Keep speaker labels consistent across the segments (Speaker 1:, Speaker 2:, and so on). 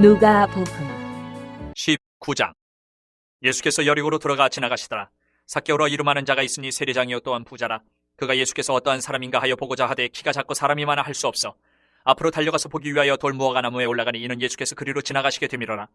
Speaker 1: 누가 복음.
Speaker 2: 19장. 예수께서 여리고로 들어가 지나가시더라. 삭개오라 이름하는 자가 있으니 세리장이요 또한 부자라. 그가 예수께서 어떠한 사람인가 하여 보고자 하되 키가 작고 사람이 많아 할 수 없어. 앞으로 달려가서 보기 위하여 돌무화과 나무에 올라가니 이는 예수께서 그리로 지나가시게 되밀어라.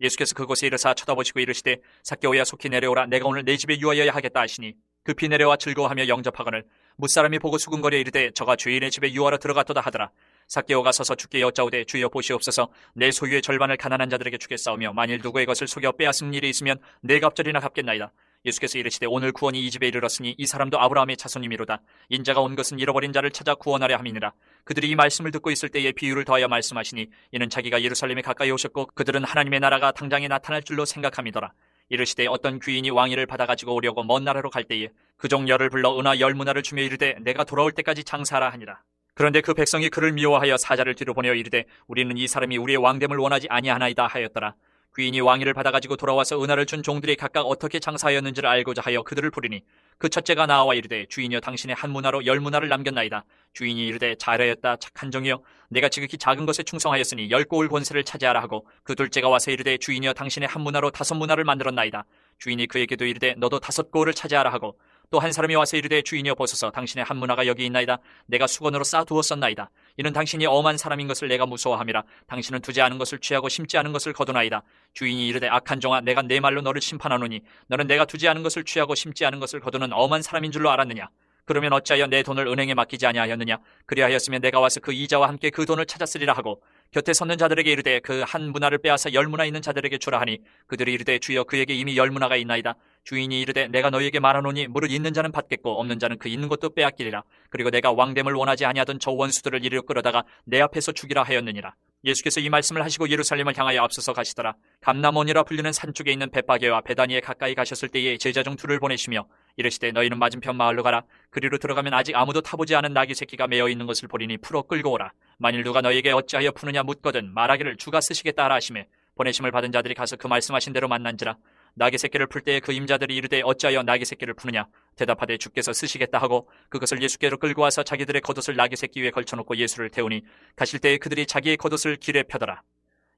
Speaker 2: 예수께서 그곳에 이르사 쳐다보시고 이르시되 삭개오야 속히 내려오라. 내가 오늘 내 집에 유하여야 하겠다 하시니 급히 내려와 즐거워하며 영접하거늘. 무사람이 보고 수군거려 이르되 저가 주인의 집에 유하러 들어갔도다 하더라 삭개오가 서서 주께 여짜오되 주여 보시옵소서 내 소유의 절반을 가난한 자들에게 주겠사오며 만일 누구의 것을 속여 빼앗은 일이 있으면 네 갑절이나 갚겠나이다. 예수께서 이르시되 오늘 구원이 이 집에 이르렀으니 이 사람도 아브라함의 자손이미로다. 인자가 온 것은 잃어버린 자를 찾아 구원하려 함이니라. 그들이 이 말씀을 듣고 있을 때에 비유를 더하여 말씀하시니 이는 자기가 예루살렘에 가까이 오셨고 그들은 하나님의 나라가 당장에 나타날 줄로 생각함이더라. 이르시되 어떤 귀인이 왕위를 받아가지고 오려고 먼 나라로 갈 때에 그 종 열을 불러 은하 열 문화를 주며 이르되 내가 돌아올 때까지 장사하라 하니라. 그런데 그 백성이 그를 미워하여 사자를 뒤로 보내어 이르되 우리는 이 사람이 우리의 왕됨을 원하지 아니하나이다 하였더라. 귀인이 왕위를 받아가지고 돌아와서 은하를 준 종들이 각각 어떻게 장사하였는지를 알고자 하여 그들을 부리니 그 첫째가 나와 이르되 주인이여 당신의 한 문화로 열 문화를 남겼나이다. 주인이 이르되 잘하였다 착한 종이여 내가 지극히 작은 것에 충성하였으니 열 고을 권세를 차지하라 하고 그 둘째가 와서 이르되 주인이여 당신의 한 문화로 다섯 문화를 만들었나이다. 주인이 그에게도 이르되 너도 다섯 고을을 차지하라 하고 또 한 사람이 와서 이르되 주인이여 보소서 당신의 한 문화가 여기 있나이다. 내가 수건으로 쌓아두었었나이다. 이는 당신이 엄한 사람인 것을 내가 무서워함이라. 당신은 두지 않은 것을 취하고 심지 않은 것을 거두나이다. 주인이 이르되 악한 종아 내가 내 말로 너를 심판하노니 너는 내가 두지 않은 것을 취하고 심지 않은 것을 거두는 엄한 사람인 줄로 알았느냐. 그러면 어찌하여 내 돈을 은행에 맡기지 아니하였느냐? 그리하였으면 내가 와서 그 이자와 함께 그 돈을 찾았으리라 하고 곁에 섰는 자들에게 이르되 그 한 문화를 빼앗아 열 문화 있는 자들에게 주라 하니 그들이 이르되 주여 그에게 이미 열 문화가 있나이다. 주인이 이르되 내가 너희에게 말하노니 무릇 있는 자는 받겠고 없는 자는 그 있는 것도 빼앗기리라. 그리고 내가 왕됨을 원하지 아니하던 저 원수들을 이리로 끌어다가 내 앞에서 죽이라 하였느니라. 예수께서 이 말씀을 하시고 예루살렘을 향하여 앞서서 가시더라. 감나몬이라 불리는 산 쪽에 있는 베파게와 베다니에 가까이 가셨을 때에 제자 중 둘을 보내시며 이르시되 너희는 맞은편 마을로 가라. 그리로 들어가면 아직 아무도 타보지 않은 나귀 새끼가 매어 있는 것을 보리니 풀어 끌고 오라. 만일 누가 너에게 어찌하여 푸느냐 묻거든 말하기를 주가 쓰시겠다 하라 하시매 보내심을 받은 자들이 가서 그 말씀하신 대로 만난지라. 나귀 새끼를 풀 때에 그 임자들이 이르되 어찌하여 나귀 새끼를 푸느냐? 대답하되 주께서 쓰시겠다 하고 그것을 예수께로 끌고 와서 자기들의 겉옷을 나귀 새끼 위에 걸쳐놓고 예수를 태우니 가실 때에 그들이 자기의 겉옷을 길에 펴더라.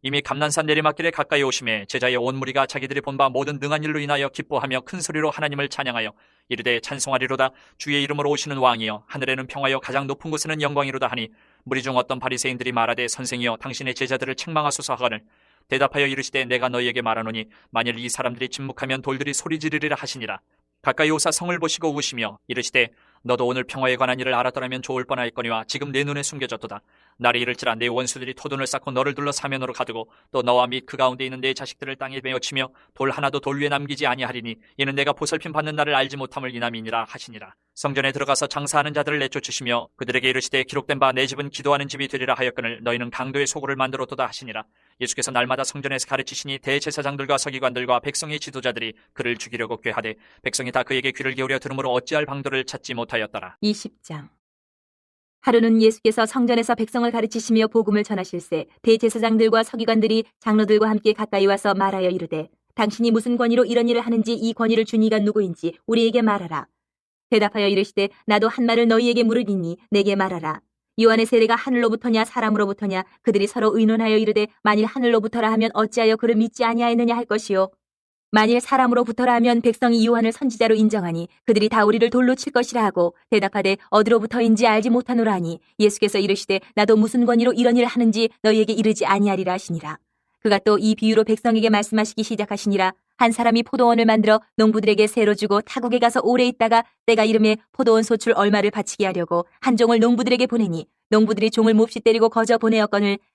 Speaker 2: 이미 감난산 내리막길에 가까이 오심에 제자의 온 무리가 자기들이 본 바 모든 능한 일로 인하여 기뻐하며 큰 소리로 하나님을 찬양하여 이르되 찬송하리로다. 주의 이름으로 오시는 왕이여 하늘에는 평화여 가장 높은 곳에는 영광이로다 하니 무리 중 어떤 바리새인들이 말하되 선생이여 당신의 제자들을 책망하소서 하거늘 대답하여 이르시되 내가 너희에게 말하노니 만일 이 사람들이 침묵하면 돌들이 소리 지르리라 하시니라. 가까이 오사 성을 보시고 우시며 이르시되 너도 오늘 평화에 관한 일을 알았더라면 좋을 뻔하였거니와 지금 내 눈에 숨겨졌도다 날이 이를지라 내 원수들이 토돈을 쌓고 너를 둘러 사면으로 가두고 또 너와 및 그 가운데 있는 내 자식들을 땅에 메어치며 돌 하나도 돌 위에 남기지 아니하리니 이는 내가 보살핌 받는 날을 알지 못함을 이남이니라 하시니라. 성전에 들어가서 장사하는 자들을 내쫓으시며 그들에게 이르시되 기록된 바 내 집은 기도하는 집이 되리라 하였거늘 너희는 강도의 소굴을 만들었도다 하시니라. 예수께서 날마다 성전에서 가르치시니 대제사장들과 서기관들과 백성의 지도자들이 그를 죽이려고 꾀하되 백성이 다 그에게 귀를 기울여 들으므로 어찌할 방도를 찾지 못하였더라.
Speaker 1: 20장 하루는 예수께서 성전에서 백성을 가르치시며 복음을 전하실세 대제사장들과 서기관들이 장로들과 함께 가까이 와서 말하여 이르되 당신이 무슨 권위로 이런 일을 하는지 이 권위를 준 이가 누구인지 우리에게 말하라. 대답하여 이르시되 나도 한 말을 너희에게 물으리니 내게 말하라. 요한의 세례가 하늘로부터냐 사람으로부터냐 그들이 서로 의논하여 이르되 만일 하늘로부터라 하면 어찌하여 그를 믿지 아니하였느냐 할 것이요 만일 사람으로부터라 하면 백성이 요한을 선지자로 인정하니 그들이 다 우리를 돌로 칠 것이라 하고 대답하되 어디로부터인지 알지 못하노라 하니 예수께서 이르시되 나도 무슨 권위로 이런 일을 하는지 너희에게 이르지 아니하리라 하시니라. 그가 또 이 비유로 백성에게 말씀하시기 시작하시니라. 한 사람이 포도원을 만들어 농부들에게 새로 주고 타국에 가서 오래 있다가 때가 이름에 포도원 소출 얼마를 바치게 하려고 한 종을 농부들에게 보내니 농부들이 종을 몹시 때리고 거저 보내었거늘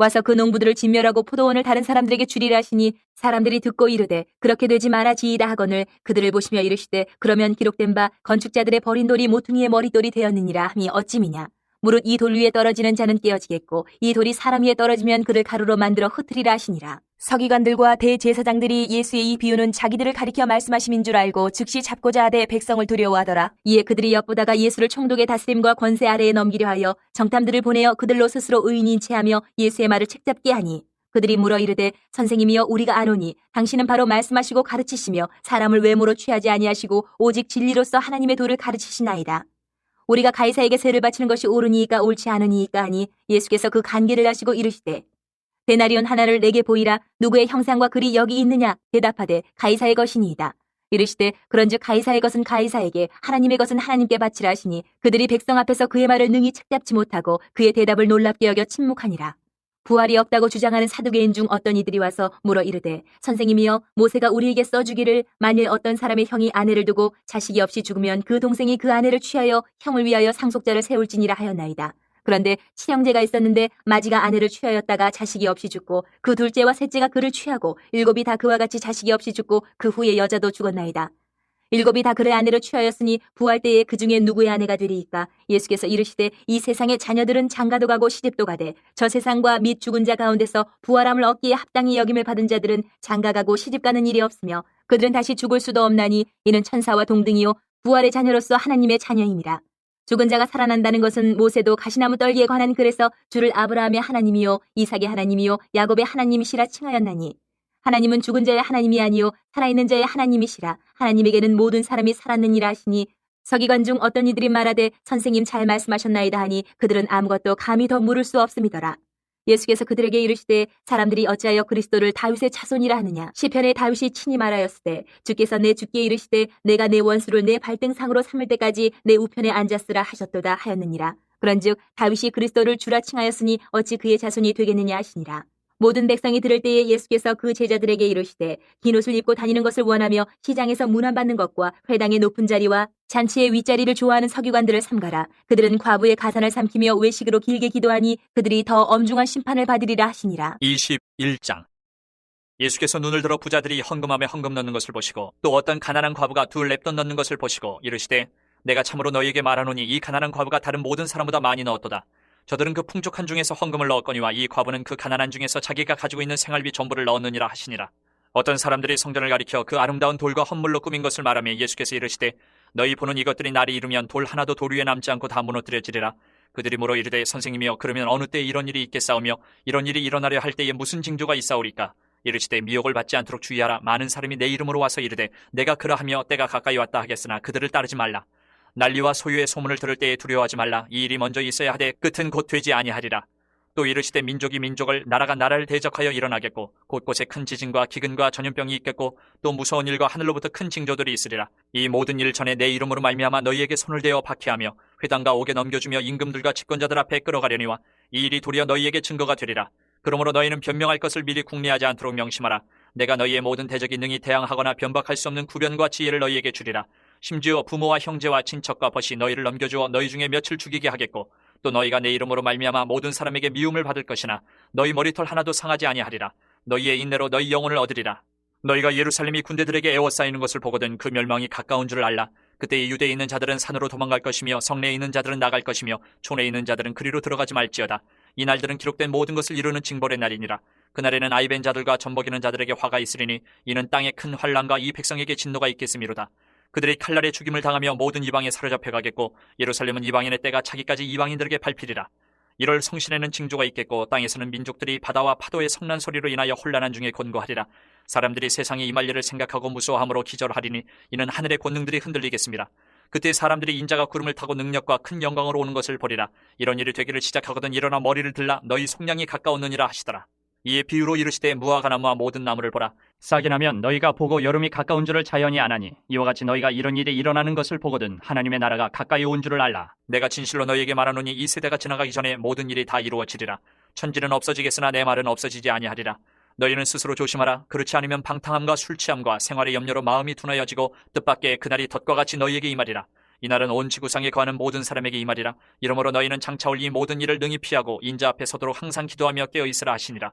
Speaker 1: 와서 그 농부들을 진멸하고 포도원을 다른 사람들에게 주리라 하시니 사람들이 듣고 이르되 그렇게 되지 말아 지이다 하거늘 그들을 보시며 이르시되 그러면 기록된 바 건축자들의 버린 돌이 모퉁이의 머릿돌이 되었느니라 함이 어찌미냐? 무릇 이 돌 위에 떨어지는 자는 깨어지겠고 이 돌이 사람 위에 떨어지면 그를 가루로 만들어 흩으리라 하시니라 서기관들과 대제사장들이 예수의 이 비유는 자기들을 가리켜 말씀하심인 줄 알고 즉시 잡고자 하되 백성을 두려워하더라. 이에 그들이 엿보다가 예수를 총독의 다스림과 권세 아래에 넘기려 하여 정탐들을 보내어 그들로 스스로 의인인 체하며 예수의 말을 책잡게 하니 그들이 물어 이르되 선생님이여 우리가 아노니 당신은 바로 말씀하시고 가르치시며 사람을 외모로 취하지 아니하시고 오직 진리로서 하나님의 도를 가르치시나이다. 우리가 가이사에게 세를 바치는 것이 옳으니이까 옳지 않으니이까 하니 예수께서 그 간계를 하시고 이르시되 데나리온 하나를 내게 보이라 누구의 형상과 글이 여기 있느냐 대답하되 가이사의 것이니이다. 이르시되 그런즉 가이사의 것은 가이사에게 하나님의 것은 하나님께 바치라 하시니 그들이 백성 앞에서 그의 말을 능히 책잡지 못하고 그의 대답을 놀랍게 여겨 침묵하니라. 부활이 없다고 주장하는 사두개인 중 어떤 이들이 와서 물어 이르되 선생님이여 모세가 우리에게 써주기를 만일 어떤 사람의 형이 아내를 두고 자식이 없이 죽으면 그 동생이 그 아내를 취하여 형을 위하여 상속자를 세울지니라 하였나이다. 그런데 친형제가 있었는데 마지가 아내를 취하였다가 자식이 없이 죽고 그 둘째와 셋째가 그를 취하고 일곱이 다 그와 같이 자식이 없이 죽고 그 후에 여자도 죽었나이다. 일곱이 다 그의 아내를 취하였으니 부활 때에 그 중에 누구의 아내가 되리이까 예수께서 이르시되 이 세상의 자녀들은 장가도 가고 시집도 가되 저 세상과 및 죽은 자 가운데서 부활함을 얻기에 합당히 여김을 받은 자들은 장가 가고 시집 가는 일이 없으며 그들은 다시 죽을 수도 없나니 이는 천사와 동등이요 부활의 자녀로서 하나님의 자녀임이라 죽은 자가 살아난다는 것은 모세도 가시나무 떨기에 관한 글에서 주를 아브라함의 하나님이요 이삭의 하나님이요 야곱의 하나님이시라 칭하였나니. 하나님은 죽은 자의 하나님이 아니요 살아있는 자의 하나님이시라. 하나님에게는 모든 사람이 살았느니라 하시니 서기관 중 어떤 이들이 말하되 선생님 잘 말씀하셨나이다 하니 그들은 아무것도 감히 더 물을 수 없음이더라 예수께서 그들에게 이르시되 사람들이 어찌하여 그리스도를 다윗의 자손이라 하느냐? 시편에 다윗이 친히 말하였으되 주께서 내 주께 이르시되 내가 내 원수를 내 발등상으로 삼을 때까지 내 우편에 앉았으라 하셨도다 하였느니라. 그런즉 다윗이 그리스도를 주라 칭하였으니 어찌 그의 자손이 되겠느냐 하시니라 모든 백성이 들을 때에 예수께서 그 제자들에게 이르시되 긴 옷을 입고 다니는 것을 원하며 시장에서 문안받는 것과 회당의 높은 자리와 잔치의 윗자리를 좋아하는 서기관들을 삼가라. 그들은 과부의 가산을 삼키며 외식으로 길게 기도하니 그들이 더 엄중한 심판을 받으리라 하시니라.
Speaker 2: 21장 예수께서 눈을 들어 부자들이 헌금함에 헌금 넣는 것을 보시고 또 어떤 가난한 과부가 둘 랩돈 넣는 것을 보시고 이르시되 내가 참으로 너희에게 말하노니 이 가난한 과부가 다른 모든 사람보다 많이 넣었도다. 저들은 그 풍족한 중에서 헌금을 넣었거니와 이 과부는 그 가난한 중에서 자기가 가지고 있는 생활비 전부를 넣었느니라 하시니라. 어떤 사람들이 성전을 가리켜 그 아름다운 돌과 헌물로 꾸민 것을 말하며 예수께서 이르시되 너희 보는 이것들이 날이 이르면 돌 하나도 돌 위에 남지 않고 다 무너뜨려지리라. 그들이 물어 이르되 선생님이여 그러면 어느 때에 이런 일이 있겠사오며 이런 일이 일어나려 할 때에 무슨 징조가 있사오리까? 이르시되 미혹을 받지 않도록 주의하라. 많은 사람이 내 이름으로 와서 이르되 내가 그러하며 때가 가까이 왔다 하겠으나 그들을 따르지 말라. 난리와 소유의 소문을 들을 때에 두려워하지 말라. 이 일이 먼저 있어야 하되 끝은 곧 되지 아니하리라. 또 이르시되 민족이 민족을 나라가 나라를 대적하여 일어나겠고 곳곳에 큰 지진과 기근과 전염병이 있겠고 또 무서운 일과 하늘로부터 큰 징조들이 있으리라. 이 모든 일 전에 내 이름으로 말미암아 너희에게 손을 대어 박해하며 회당과 옥에 넘겨주며 임금들과 집권자들 앞에 끌어가려니와 이 일이 도리어 너희에게 증거가 되리라. 그러므로 너희는 변명할 것을 미리 궁리하지 않도록 명심하라. 내가 너희의 모든 대적이 능히 대항하거나 변박할 수 없는 구변과 지혜를 너희에게 주리라. 심지어 부모와 형제와 친척과 벗이 너희를 넘겨주어 너희 중에 며칠 죽이게 하겠고 또 너희가 내 이름으로 말미암아 모든 사람에게 미움을 받을 것이나 너희 머리털 하나도 상하지 아니하리라. 너희의 인내로 너희 영혼을 얻으리라. 너희가 예루살렘이 군대들에게 에워싸이는 것을 보거든 그 멸망이 가까운 줄을 알라. 그때 유대에 있는 자들은 산으로 도망갈 것이며 성내에 있는 자들은 나갈 것이며 촌에 있는 자들은 그리로 들어가지 말지어다. 이 날들은 기록된 모든 것을 이루는 징벌의 날이니라. 그날에는 아이벤 자들과 전복이는 자들에게 화가 있으리니 이는 땅에 큰 환란과 이 백성에게 진노가 있겠음이로다. 그들이 칼날에 죽임을 당하며 모든 이방에 사로잡혀 가겠고 예루살렘은 이방인의 때가 차기까지 이방인들에게 밟히리라. 이럴 성신에는 징조가 있겠고 땅에서는 민족들이 바다와 파도의 성난 소리로 인하여 혼란한 중에 곤고하리라. 사람들이 세상에 임할 일을 생각하고 무서워함으로 기절하리니 이는 하늘의 권능들이 흔들리겠습니다. 그때 사람들이 인자가 구름을 타고 능력과 큰 영광으로 오는 것을 보리라. 이런 일이 되기를 시작하거든 일어나 머리를 들라 너희 속량이 가까웠느니라 하시더라. 이에 비유로 이르시되 무화과 나무와 모든 나무를 보라. 싹이 나면 너희가 보고 여름이 가까운 줄을 자연히 아나니 이와 같이 너희가 이런 일이 일어나는 것을 보거든 하나님의 나라가 가까이 온 줄을 알라. 내가 진실로 너희에게 말하노니 이 세대가 지나가기 전에 모든 일이 다 이루어지리라. 천지는 없어지겠으나 내 말은 없어지지 아니하리라. 너희는 스스로 조심하라. 그렇지 않으면 방탕함과 술 취함과 생활의 염려로 마음이 둔하여지고 뜻밖의 그날이 덫과 같이 너희에게 임하리라. 이날은 온 지구상에 거하는 모든 사람에게 임하리라. 이러므로 너희는 장차 올 이 모든 일을 능히 피하고 인자 앞에 서도록 항상 기도하며 깨어 있으라 하시니라.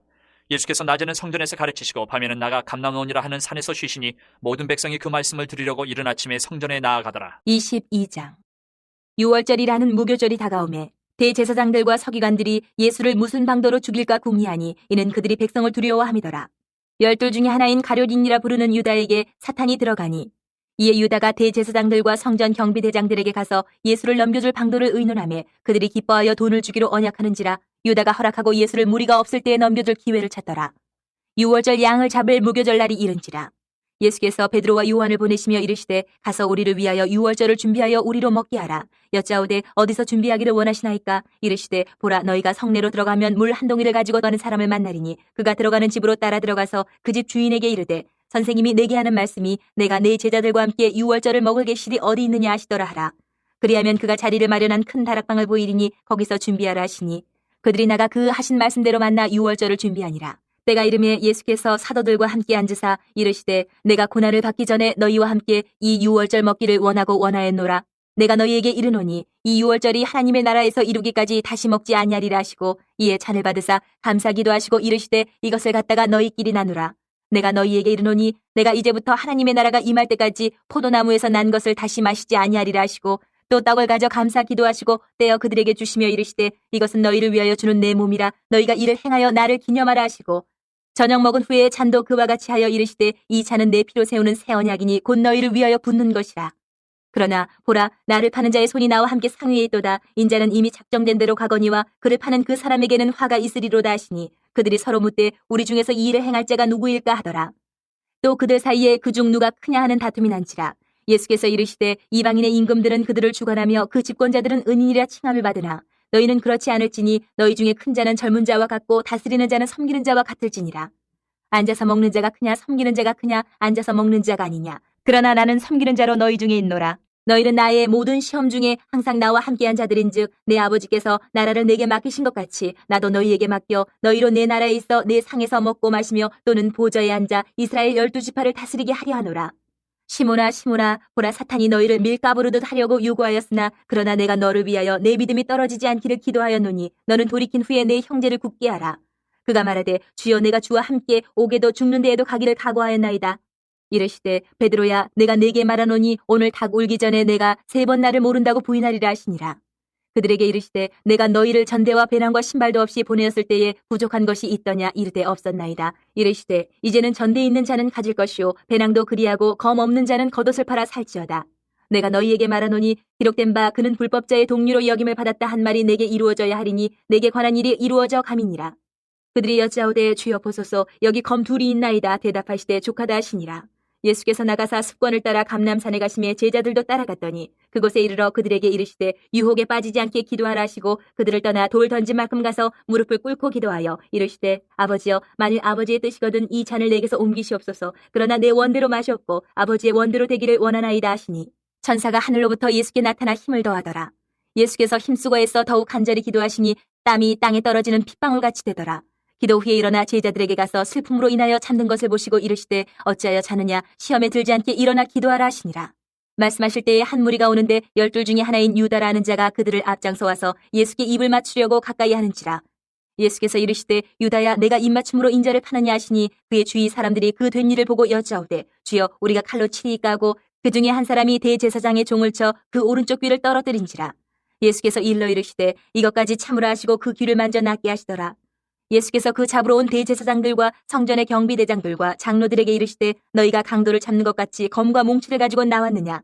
Speaker 2: 예수께서 낮에는 성전에서 가르치시고 밤에는 나가 감남원이라 하는 산에서 쉬시니 모든 백성이 그 말씀을 들으려고 이른 아침에 성전에 나아가더라.
Speaker 1: 22장 6월절이라는 무교절이 다가오매 대제사장들과 서기관들이 예수를 무슨 방도로 죽일까 궁리하니 이는 그들이 백성을 두려워함이더라. 열둘 중에 하나인 가룟인이라 부르는 유다에게 사탄이 들어가니 이에 유다가 대제사장들과 성전 경비대장들에게 가서 예수를 넘겨줄 방도를 의논하며 그들이 기뻐하여 돈을 주기로 언약하는지라 유다가 허락하고 예수를 무리가 없을 때에 넘겨줄 기회를 찾더라. 유월절 양을 잡을 무교절 날이 이른지라. 예수께서 베드로와 요한을 보내시며 이르시되 가서 우리를 위하여 유월절을 준비하여 우리로 먹게 하라. 여짜오되 어디서 준비하기를 원하시나이까? 이르시되 보라 너희가 성내로 들어가면 물 한 동이를 가지고 떠는 사람을 만나리니 그가 들어가는 집으로 따라 들어가서 그 집 주인에게 이르되 선생님이 내게 하는 말씀이 내가 내 제자들과 함께 유월절을 먹을 계실이 어디 있느냐 하시더라 하라. 그리하면 그가 자리를 마련한 큰 다락방을 보이리니 거기서 준비하라 하시니 그들이 나가 그 하신 말씀대로 만나 유월절을 준비하니라. 때가 이름에 예수께서 사도들과 함께 앉으사 이르시되 내가 고난을 받기 전에 너희와 함께 이 유월절 먹기를 원하고 원하였노라. 내가 너희에게 이르노니 이 유월절이 하나님의 나라에서 이루기까지 다시 먹지 아니하리라 하시고 이에 잔을 받으사 감사기도 하시고 이르시되 이것을 갖다가 너희끼리 나누라. 내가 너희에게 이르노니 내가 이제부터 하나님의 나라가 임할 때까지 포도나무에서 난 것을 다시 마시지 아니하리라 하시고 또 떡을 가져 감사 기도하시고 떼어 그들에게 주시며 이르시되 이것은 너희를 위하여 주는 내 몸이라 너희가 이를 행하여 나를 기념하라 하시고 저녁 먹은 후에 잔도 그와 같이 하여 이르시되 이 잔은 내 피로 세우는 새 언약이니 곧 너희를 위하여 붓는 것이라. 그러나 보라 나를 파는 자의 손이 나와 함께 상위에 있도다 인자는 이미 작정된 대로 가거니와 그를 파는 그 사람에게는 화가 있으리로다 하시니 그들이 서로 묻되 우리 중에서 이 일을 행할 자가 누구일까 하더라. 또 그들 사이에 그 중 누가 크냐 하는 다툼이 난지라. 예수께서 이르시되 이방인의 임금들은 그들을 주관하며 그 집권자들은 은인이라 칭함을 받으나 너희는 그렇지 않을지니 너희 중에 큰 자는 젊은 자와 같고 다스리는 자는 섬기는 자와 같을지니라. 앉아서 먹는 자가 크냐 섬기는 자가 크냐 앉아서 먹는 자가 아니냐. 그러나 나는 섬기는 자로 너희 중에 있노라. 너희는 나의 모든 시험 중에 항상 나와 함께한 자들인즉 내 아버지께서 나라를 내게 맡기신 것 같이 나도 너희에게 맡겨 너희로 내 나라에 있어 내 상에서 먹고 마시며 또는 보좌에 앉아 이스라엘 열두 지파를 다스리게 하려 하노라. 시모나 시모나 보라 사탄이 너희를 밀가부르듯 하려고 요구하였으나 그러나 내가 너를 위하여 내 믿음이 떨어지지 않기를 기도하였노니 너는 돌이킨 후에 내 형제를 굳게 하라. 그가 말하되 주여 내가 주와 함께 오게도 죽는 데에도 가기를 각오하였나이다. 이르시되 베드로야 내가 네게 말하노니 오늘 닭 울기 전에 내가 세 번 나를 모른다고 부인하리라 하시니라. 그들에게 이르시되 내가 너희를 전대와 배낭과 신발도 없이 보내었을 때에 부족한 것이 있더냐 이르되 없었나이다. 이르시되 이제는 전대 있는 자는 가질 것이요 배낭도 그리하고 검 없는 자는 겉옷을 팔아 살지어다. 내가 너희에게 말하노니 기록된 바 그는 불법자의 동료로 여김을 받았다 한 말이 내게 이루어져야 하리니 내게 관한 일이 이루어져 감이니라. 그들이 여짜오되 주여 보소서 여기 검 둘이 있나이다 대답하시되 족하다 하시니라. 예수께서 나가사 습관을 따라 감남산에 가심에 제자들도 따라갔더니 그곳에 이르러 그들에게 이르시되 유혹에 빠지지 않게 기도하라 하시고 그들을 떠나 돌 던진 만큼 가서 무릎을 꿇고 기도하여 이르시되 아버지여 만일 아버지의 뜻이거든 이 잔을 내게서 옮기시옵소서. 그러나 내 원대로 마시옵고 아버지의 원대로 되기를 원하나이다 하시니. 천사가 하늘로부터 예수께 나타나 힘을 더하더라. 예수께서 힘쓰고 애써 더욱 간절히 기도하시니 땀이 땅에 떨어지는 핏방울 같이 되더라 기도 후에 일어나 제자들에게 가서 슬픔으로 인하여 잠든 것을 보시고 이르시되 어찌하여 자느냐 시험에 들지 않게 일어나 기도하라 하시니라. 말씀하실 때에 한 무리가 오는데 열둘 중에 하나인 유다라는 자가 그들을 앞장서 와서 예수께 입을 맞추려고 가까이 하는지라. 예수께서 이르시되 유다야 내가 입맞춤으로 인자를 파느냐 하시니 그의 주위 사람들이 그 된 일을 보고 여짜오되 주여 우리가 칼로 치리까 하고 그 중에 한 사람이 대제사장의 종을 쳐 그 오른쪽 귀를 떨어뜨린지라. 예수께서 일러 이르시되 이것까지 참으라 하시고 그 귀를 만져 낫게 하시더라. 예수께서 그 잡으러 온 대제사장들과 성전의 경비대장들과 장로들에게 이르시되 너희가 강도를 잡는 것 같이 검과 몽치를 가지고 나왔느냐?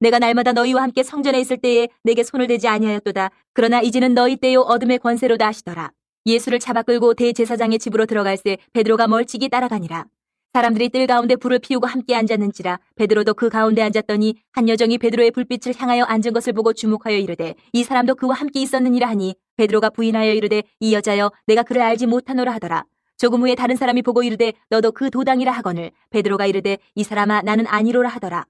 Speaker 1: 내가 날마다 너희와 함께 성전에 있을 때에 내게 손을 대지 아니하였도다. 그러나 이제는 너희 때요 어둠의 권세로다 하시더라. 예수를 잡아 끌고 대제사장의 집으로 들어갈 새 베드로가 멀찍이 따라가니라 사람들이 뜰 가운데 불을 피우고 함께 앉았는지라 베드로도 그 가운데 앉았더니 한 여정이 베드로의 불빛을 향하여 앉은 것을 보고 주목하여 이르되 이 사람도 그와 함께 있었느니라 하니 베드로가 부인하여 이르되 이 여자여 내가 그를 알지 못하노라 하더라. 조금 후에 다른 사람이 보고 이르되 너도 그 도당이라 하거늘. 베드로가 이르되 이 사람아 나는 아니로라 하더라.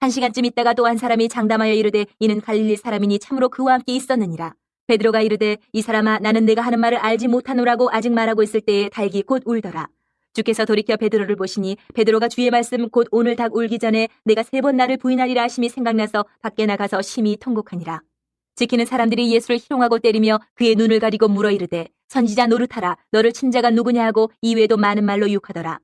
Speaker 1: 한 시간쯤 있다가 또 한 사람이 장담하여 이르되 이는 갈릴리 사람이니 참으로 그와 함께 있었느니라. 베드로가 이르되 이 사람아 나는 내가 하는 말을 알지 못하노라고 아직 말하고 있을 때에 닭이 곧 울더라 주께서 돌이켜 베드로를 보시니 베드로가 주의 말씀 곧 오늘 닭 울기 전에 내가 세 번 나를 부인하리라 하심이 생각나서 밖에 나가서 심히 통곡하니라. 지키는 사람들이 예수를 희롱하고 때리며 그의 눈을 가리고 물어 이르되 선지자 노릇하라 너를 친자가 누구냐 하고 이외에도 많은 말로 욕하더라.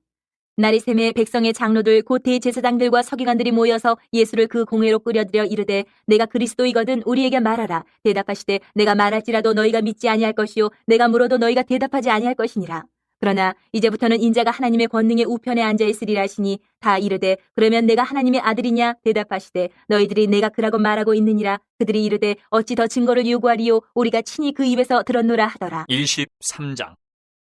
Speaker 1: 샘에 백성의 장로들 곧 대제사장들과 서기관들이 모여서 예수를 그 공회로 끌어들여 이르되 내가 그리스도이거든 우리에게 말하라 대답하시되 내가 말할지라도 너희가 믿지 아니할 것이요 내가 물어도 너희가 대답하지 아니할 것이니라 그러나 이제부터는 인자가 하나님의 권능의 우편에 앉아 있으리라 하시니 다 이르되 그러면 내가 하나님의 아들이냐? 대답하시되 너희들이 내가 그라고 말하고 있느니라. 그들이 이르되 어찌 더 증거를 요구하리요? 우리가 친히 그 입에서 들었노라 하더라.
Speaker 2: 23장.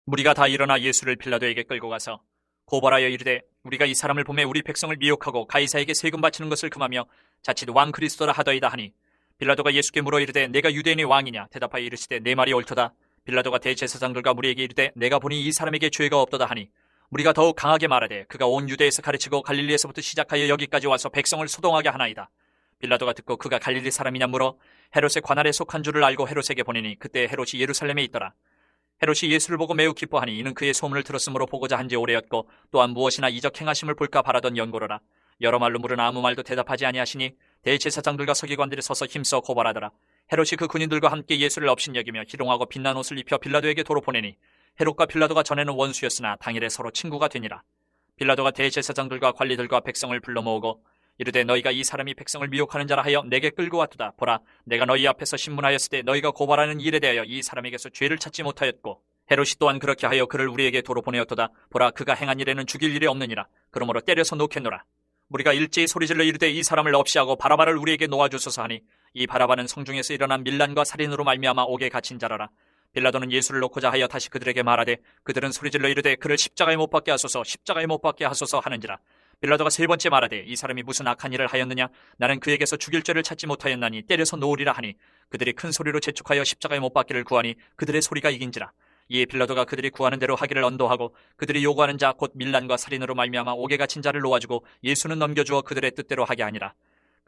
Speaker 2: 무리가 다 일어나 예수를 빌라도에게 끌고 가서 고발하여 이르되 우리가 이 사람을 보매 우리 백성을 미혹하고 가이사에게 세금 바치는 것을 금하며 자칫 왕 그리스도라 하더이다 하니 빌라도가 예수께 물어 이르되 내가 유대인의 왕이냐? 대답하여 이르시되 내 말이 옳도다 빌라도가 대제사장들과 무리에게 이르되 내가 보니 이 사람에게 죄가 없도다 하니 우리가 더욱 강하게 말하되 그가 온 유대에서 가르치고 갈릴리에서부터 시작하여 여기까지 와서 백성을 소동하게 하나이다. 빌라도가 듣고 그가 갈릴리 사람이냐 물어 헤롯의 관할에 속한 줄을 알고 헤롯에게 보내니 그때 헤롯이 예루살렘에 있더라. 헤롯이 예수를 보고 매우 기뻐하니 이는 그의 소문을 들었으므로 보고자 한지 오래였고 또한 무엇이나 이적 행하심을 볼까 바라던 연고로라. 여러 말로 물으나 아무 말도 대답하지 아니하시니 대제사장들과 서기관들이 서서 힘써 고발하더라 헤롯이 그 군인들과 함께 예수를 업신여기며 희롱하고 빛난 옷을 입혀 빌라도에게 도로 보내니 헤롯과 빌라도가 전에는 원수였으나 당일에 서로 친구가 되니라. 빌라도가 대제사장들과 관리들과 백성을 불러 모으고 이르되 너희가 이 사람이 백성을 미혹하는 자라 하여 내게 끌고 왔도다. 보라 내가 너희 앞에서 신문하였을 때 너희가 고발하는 일에 대하여 이 사람에게서 죄를 찾지 못하였고 헤롯이 또한 그렇게 하여 그를 우리에게 도로 보내었도다. 보라 그가 행한 일에는 죽일 일이 없느니라. 그러므로 때려서 놓겠노라. 우리가 일제히 소리질러 이르되 이 사람을 없이하고 바라바를 우리에게 놓아주소서 하니 이 바라바는 성중에서 일어난 밀란과 살인으로 말미암아 옥에 갇힌 자라라. 빌라도는 예수를 놓고자 하여 다시 그들에게 말하되 그들은 소리질러 이르되 그를 십자가에 못 박게 하소서 십자가에 못 박게 하소서 하는지라. 빌라도가 세 번째 말하되 이 사람이 무슨 악한 일을 하였느냐? 나는 그에게서 죽일 죄를 찾지 못하였나니 때려서 놓으리라 하니 그들이 큰 소리로 재촉하여 십자가에 못 박기를 구하니 그들의 소리가 이긴지라. 이에 빌라도가 그들이 구하는 대로 하기를 언도하고 그들이 요구하는 자 곧 밀란과 살인으로 말미암아 옥에 갇힌 자를 놓아주고 예수는 넘겨주어 그들의 뜻대로 하게 하니라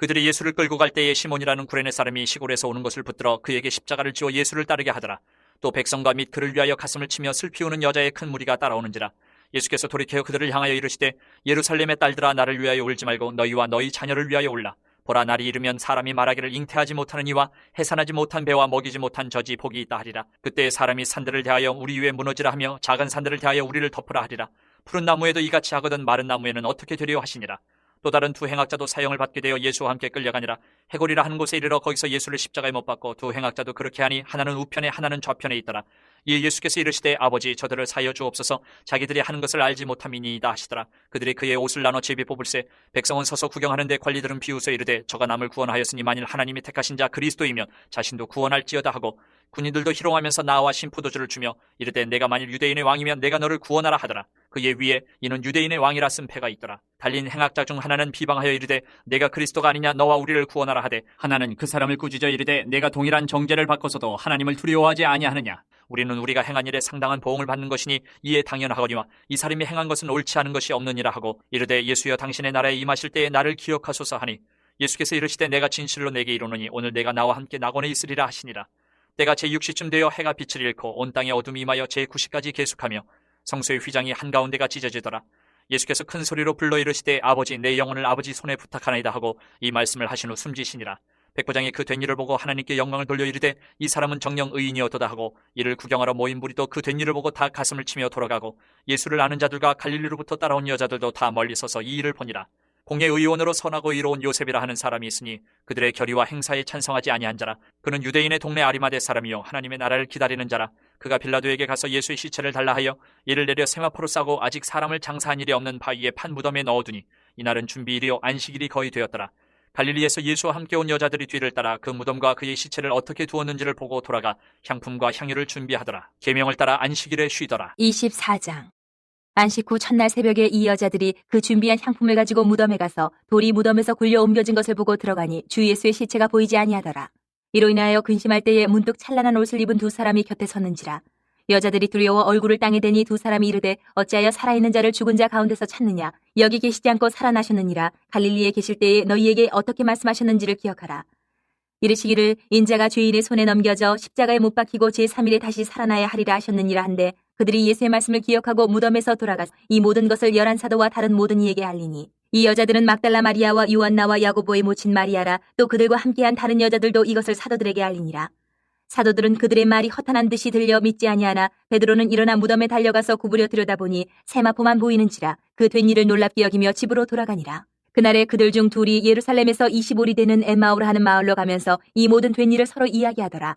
Speaker 2: 그들이 예수를 끌고 갈 때에 시몬이라는 구레네 사람이 시골에서 오는 것을 붙들어 그에게 십자가를 지어 예수를 따르게 하더라. 또 백성과 및 그를 위하여 가슴을 치며 슬피 우는 여자의 큰 무리가 따라오는지라. 예수께서 돌이켜 그들을 향하여 이르시되 예루살렘의 딸들아 나를 위하여 울지 말고 너희와 너희 자녀를 위하여 울라. 보라 날이 이르면 사람이 말하기를 잉태하지 못하는 이와 해산하지 못한 배와 먹이지 못한 저지 복이 있다 하리라. 그때 사람이 산들을 대하여 우리 위에 무너지라 하며 작은 산들을 대하여 우리를 덮으라 하리라. 푸른 나무에도 이같이 하거든 마른 나무에는 어떻게 되리요 하시니라 또 다른 두 행악자도 사형을 받게 되어 예수와 함께 끌려가니라. 해골이라 하는 곳에 이르러 거기서 예수를 십자가에 못 박고 두 행악자도 그렇게 하니 하나는 우편에 하나는 좌편에 있더라. 이에 예수께서 이르시되 아버지 저들을 사여 주옵소서. 자기들이 하는 것을 알지 못함이니이다 하시더라. 그들이 그의 옷을 나눠 제비 뽑을세 백성은 서서 구경하는데 관리들은 비웃어 이르되 저가 남을 구원하였으니 만일 하나님이 택하신 자 그리스도이면 자신도 구원할지어다 하고 군인들도 희롱하면서 나와 신포도주를 주며 이르되 내가 만일 유대인의 왕이면 내가 너를 구원하라 하더라. 그의 위에 이는 유대인의 왕이라 쓴 패가 있더라. 달린 행악자 중 하나는 비방하여 이르되 내가 그리스도가 아니냐 너와 우리를 구원하라 하되 하나는 그 사람을 꾸짖어 이르되 내가 동일한 정죄를 받고서도 하나님을 두려워하지 아니하느냐. 우리는 우리가 행한 일에 상당한 보응을 받는 것이니 이에 당연하거니와 이 사람이 행한 것은 옳지 않은 것이 없느니라 하고 이르되 예수여 당신의 나라에 임하실 때에 나를 기억하소서 하니 예수께서 이르시되 내가 진실로 내게 이르노니 오늘 내가 나와 함께 낙원에 있으리라 하시니라 때가 제6시쯤 되어 해가 빛을 잃고 온 땅에 어둠이 임하여 제9시까지 계속하며 성소의 휘장이 한가운데가 찢어지더라. 예수께서 큰 소리로 불러 이르시되 아버지 내 영혼을 아버지 손에 부탁하나이다 하고 이 말씀을 하신 후 숨지시니라. 백부장이 그 된 일을 보고 하나님께 영광을 돌려 이르되 이 사람은 정령 의인이었도다 하고 이를 구경하러 모인 무리도 그 된 일을 보고 다 가슴을 치며 돌아가고 예수를 아는 자들과 갈릴리로부터 따라온 여자들도 다 멀리 서서 이 일을 보니라 공의 의원으로 선하고 이로운 요셉이라 하는 사람이 있으니 그들의 결의와 행사에 찬성하지 아니한 자라. 그는 유대인의 동네 아리마대 사람이요. 하나님의 나라를 기다리는 자라. 그가 빌라도에게 가서 예수의 시체를 달라 하여 이를 내려 세마포로 싸고 아직 사람을 장사한 일이 없는 바위에 판 무덤에 넣어두니 이날은 준비일이요. 안식일이 거의 되었더라. 갈릴리에서 예수와 함께 온 여자들이 뒤를 따라 그 무덤과 그의 시체를 어떻게 두었는지를 보고 돌아가 향품과 향유를 준비하더라. 계명을 따라 안식일에 쉬더라.
Speaker 1: 24장 안식 후 첫날 새벽에 이 여자들이 그 준비한 향품을 가지고 무덤에 가서 돌이 무덤에서 굴려 옮겨진 것을 보고 들어가니 주 예수의 시체가 보이지 아니하더라. 이로 인하여 근심할 때에 문득 찬란한 옷을 입은 두 사람이 곁에 섰는지라. 여자들이 두려워 얼굴을 땅에 대니 두 사람이 이르되 어찌하여 살아있는 자를 죽은 자 가운데서 찾느냐 여기 계시지 않고 살아나셨느니라 갈릴리에 계실 때에 너희에게 어떻게 말씀하셨는지를 기억하라 이르시기를 인자가 죄인의 손에 넘겨져 십자가에 못 박히고 제3일에 다시 살아나야 하리라 하셨느니라 한데 그들이 예수의 말씀을 기억하고 무덤에서 돌아가서 이 모든 것을 열한 사도와 다른 모든 이에게 알리니 이 여자들은 막달라 마리아와 요한나와 야고보의 모친 마리아라 또 그들과 함께한 다른 여자들도 이것을 사도들에게 알리니라. 사도들은 그들의 말이 허탄한 듯이 들려 믿지 아니하나 베드로는 일어나 무덤에 달려가서 구부려 들여다보니 세마포만 보이는지라 그 된 일을 놀랍게 여기며 집으로 돌아가니라. 그날에 그들 중 둘이 예루살렘에서 25리 되는 엠마오라 하는 마을로 가면서 이 모든 된 일을 서로 이야기하더라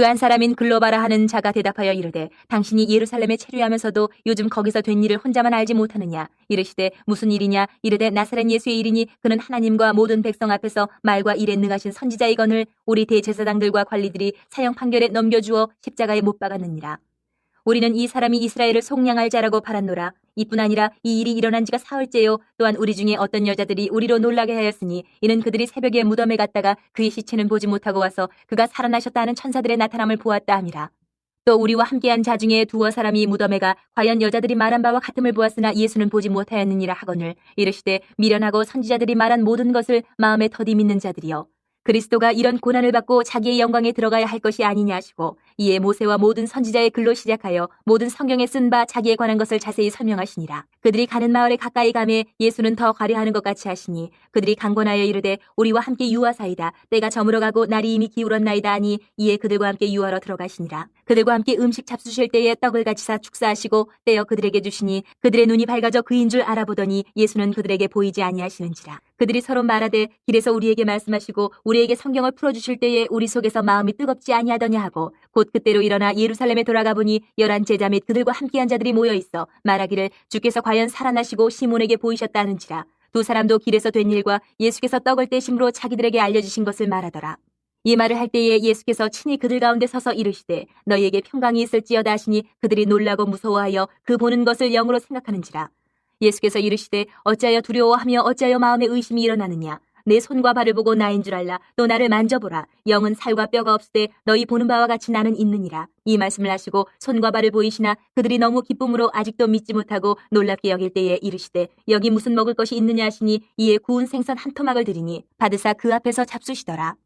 Speaker 1: 그 한 사람인 글로바라 하는 자가 대답하여 이르되 당신이 예루살렘에 체류하면서도 요즘 거기서 된 일을 혼자만 알지 못하느냐? 이르시되 무슨 일이냐? 이르되 나사렛 예수의 일이니 그는 하나님과 모든 백성 앞에서 말과 일에 능하신 선지자이거늘 우리 대제사장들과 관리들이 사형 판결에 넘겨주어 십자가에 못 박았느니라. 우리는 이 사람이 이스라엘을 속량할 자라고 팔았노라. 이뿐 아니라 이 일이 일어난 지가 사흘째요. 또한 우리 중에 어떤 여자들이 우리로 놀라게 하였으니 이는 그들이 새벽에 무덤에 갔다가 그의 시체는 보지 못하고 와서 그가 살아나셨다 하는 천사들의 나타남을 보았다 함이라. 또 우리와 함께한 자 중에 두어 사람이 무덤에 가 과연 여자들이 말한 바와 같음을 보았으나 예수는 보지 못하였느니라 하거늘 이르시되 미련하고 선지자들이 말한 모든 것을 마음에 더디 믿는 자들이여 그리스도가 이런 고난을 받고 자기의 영광에 들어가야 할 것이 아니냐 하시고 이에 모세와 모든 선지자의 글로 시작하여 모든 성경에 쓴 바 자기에 관한 것을 자세히 설명하시니라. 그들이 가는 마을에 가까이 가매 예수는 더 가려하는 것 같이 하시니 그들이 강권하여 이르되 우리와 함께 유하사이다. 때가 저물어 가고 날이 이미 기울었나이다 하니 이에 그들과 함께 유하러 들어가시니라. 그들과 함께 음식 잡수실 때에 떡을 가지사 축사하시고 떼어 그들에게 주시니 그들의 눈이 밝아져 그인 줄 알아보더니 예수는 그들에게 보이지 아니하시는지라. 그들이 서로 말하되 길에서 우리에게 말씀하시고 우리에게 성경을 풀어주실 때에 우리 속에서 마음이 뜨겁지 아니하더냐 하고 곧 그때로 일어나 예루살렘에 돌아가 보니 열한 제자 및 그들과 함께한 자들이 모여 있어 말하기를 주께서 과연 살아나시고 시몬에게 보이셨다는지라 두 사람도 길에서 된 일과 예수께서 떡을 떼심으로 자기들에게 알려주신 것을 말하더라. 이 말을 할 때에 예수께서 친히 그들 가운데 서서 이르시되 너희에게 평강이 있을지어다 하시니 그들이 놀라고 무서워하여 그 보는 것을 영으로 생각하는지라. 예수께서 이르시되 어찌하여 두려워하며 어찌하여 마음에 의심이 일어나느냐? 내 손과 발을 보고 나인 줄 알라. 또 나를 만져보라. 영은 살과 뼈가 없으되 너희 보는 바와 같이 나는 있느니라. 이 말씀을 하시고 손과 발을 보이시나 그들이 너무 기쁨으로 아직도 믿지 못하고 놀랍게 여길 때에 이르시되 여기 무슨 먹을 것이 있느냐 하시니 이에 구운 생선 한 토막을 드리니 받으사 그 앞에서 잡수시더라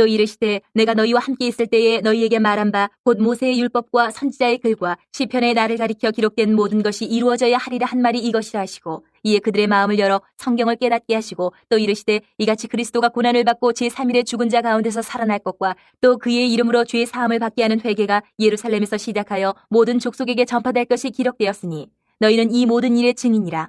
Speaker 1: 또 이르시되 내가 너희와 함께 있을 때에 너희에게 말한 바 곧 모세의 율법과 선지자의 글과 시편의 나를 가리켜 기록된 모든 것이 이루어져야 하리라 한 말이 이것이라 하시고 이에 그들의 마음을 열어 성경을 깨닫게 하시고 또 이르시되 이같이 그리스도가 고난을 받고 제3일에 죽은 자 가운데서 살아날 것과 또 그의 이름으로 죄의 사함을 받게 하는 회개가 예루살렘에서 시작하여 모든 족속에게 전파될 것이 기록되었으니 너희는 이 모든 일의 증인이라